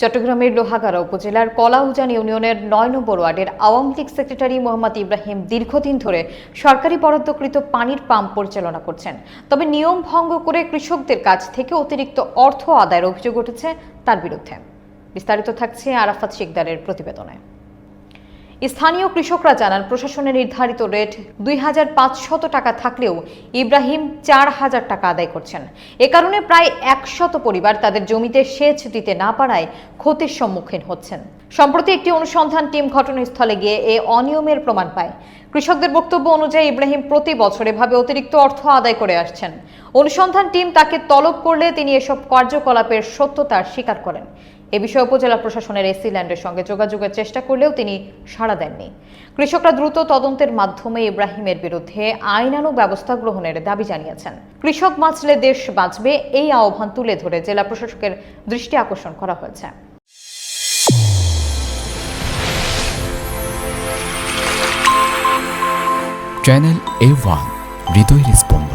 চট্টগ্রামের লোহাগাড়া উপজেলার কলাউজান ইউনিয়নের নয় নম্বর ওয়ার্ডের আওয়ামী লীগ সেক্রেটারি মোহাম্মদ ইব্রাহিম দীর্ঘদিন ধরে সরকারি বরাদ্দকৃত পানির পাম্প পরিচালনা করছেন। তবে নিয়ম ভঙ্গ করে কৃষকদের কাছ থেকে অতিরিক্ত অর্থ আদায়ের অভিযোগ উঠেছে তার বিরুদ্ধে। বিস্তারিত থাকছে আরাফাত শিকদারের প্রতিবেদনে। স্থানীয় কৃষকরা জানান, প্রশাসনের নির্ধারিত রেট দুই হাজার পাঁচশত টাকা থাকলেও ইব্রাহিম চার হাজার টাকা আদায় করছেন। এ কারণে প্রায় একশত পরিবার তাদের জমিতে সেচ দিতে না পারায় ক্ষতির সম্মুখীন হচ্ছেন। সম্প্রতি একটি অনুসন্ধান টিম ঘটনাস্থলে গিয়ে এ অনিয়মের প্রমাণ পায়। কৃষকদের বক্তব্য অনুযায়ী ইব্রাহিম প্রতি বছর এভাবে অতিরিক্ত অর্থ আদায় করে আসছেন। অনুসন্ধান টিম তাকে তলব করলে তিনি এসব কার্যকলাপের সত্যতার স্বীকার করেন। এ বিষয়ে উপজেলা প্রশাসনের এসি ল্যান্ডের সঙ্গে যোগাযোগের চেষ্টা করলেও তিনি সাড়া দেননি। কৃষকরা দ্রুত তদন্তের মাধ্যমে ইব্রাহিমের বিরুদ্ধে আইনানুগ ব্যবস্থা গ্রহণের দাবি জানিয়েছেন। কৃষক বাঁচলে দেশ বাঁচবে এই আহ্বান তুলে ধরে জেলা প্রশাসকের দৃষ্টি আকর্ষণ করা হয়েছে। চ্যানেল এ ওয়ান হৃদয়ের স্পন্দন